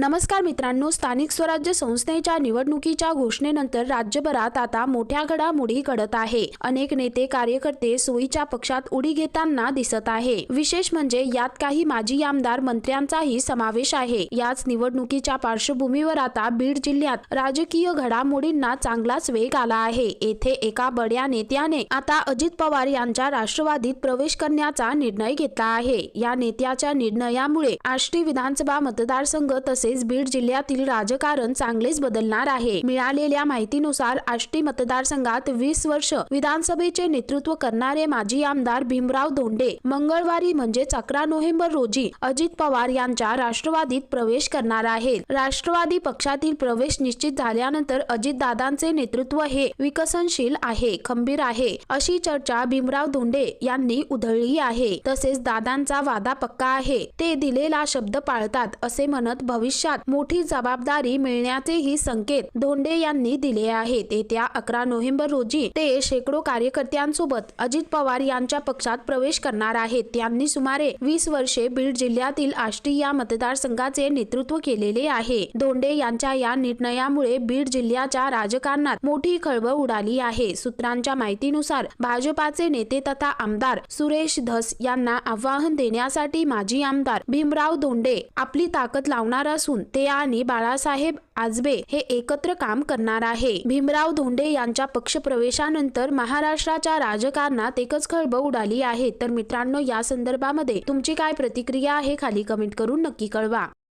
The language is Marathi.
नमस्कार मित्रांनो स्थानिक स्वराज्य संस्थेच्या निवडणुकीच्या घोषणेनंतर राज्यभरात आता मोठ्या घडामोडी घडत आहे. अनेक नेते कार्यकर्ते सोयीच्या पक्षात उडी घेताना दिसत आहे. विशेष म्हणजे यात काही माजी आमदार मंत्र्यांचाही समावेश आहे. याच निवडणुकीच्या पार्श्वभूमीवर आता बीड जिल्ह्यात राजकीय घडामोडींना चांगलाच वेग आला आहे. येथे एका बड्या नेत्याने आता अजित पवार यांच्या राष्ट्रवादीत प्रवेश करण्याचा निर्णय घेतला आहे. या नेत्याच्या निर्णयामुळे आष्टी विधानसभा मतदारसंघ तसेच बीड जिल्ह्यातील राजकारण चांगलेच बदलणार आहे. मिळालेल्या माहितीनुसार आष्टी मतदारसंघात वीस वर्ष विधानसभेचे नेतृत्व करणारे माजी आमदार भीमराव धोंडे मंगळवारी म्हणजेच अकरा नोव्हेंबर रोजी अजित पवार यांच्या राष्ट्रवादीत प्रवेश करणार आहेत. राष्ट्रवादी पक्षातील प्रवेश निश्चित झाल्यानंतर अजितदादांचे नेतृत्व हे विकसनशील आहे खंबीर आहे अशी चर्चा भीमराव धोंडे यांनी उधळली आहे. तसेच दादांचा वादा पक्का आहे. ते दिलेला शब्द पाळतात असे म्हणत भविष्य भविष्यात मोठी जबाबदारी मिळण्याचेही संकेत धोंडे यांनी दिले आहेत. येत्या अकरा नोव्हेंबर रोजी ते शेकडो कार्यकर्त्यांसोबत अजित पवार यांच्या पक्षात प्रवेश करणार आहेत. त्यांनी सुमारे वीस वर्षे बीड जिल्ह्यातील आष्टी या मतदारसंघाचे नेतृत्व केलेले आहे. धोंडे यांच्या या निर्णयामुळे बीड जिल्ह्याच्या राजकारणात मोठी खळबळ उडाली आहे. सूत्रांच्या माहितीनुसार भाजपाचे नेते तथा आमदार सुरेश धस यांना आव्हान देण्यासाठी माजी आमदार भीमराव धोंडे आपली ताकद लावणार असून ते आणि बाळासाहेब आजबे हे एकत्र काम करणार आहे. भीमराव धोंडे यांच्या पक्षप्रवेशानंतर महाराष्ट्राच्या राजकारणात एकच खळबळ उडाली आहे. तर मित्रांनो या संदर्भामध्ये तुमची काय प्रतिक्रिया आहे? खाली कमेंट करून नक्की कळवा.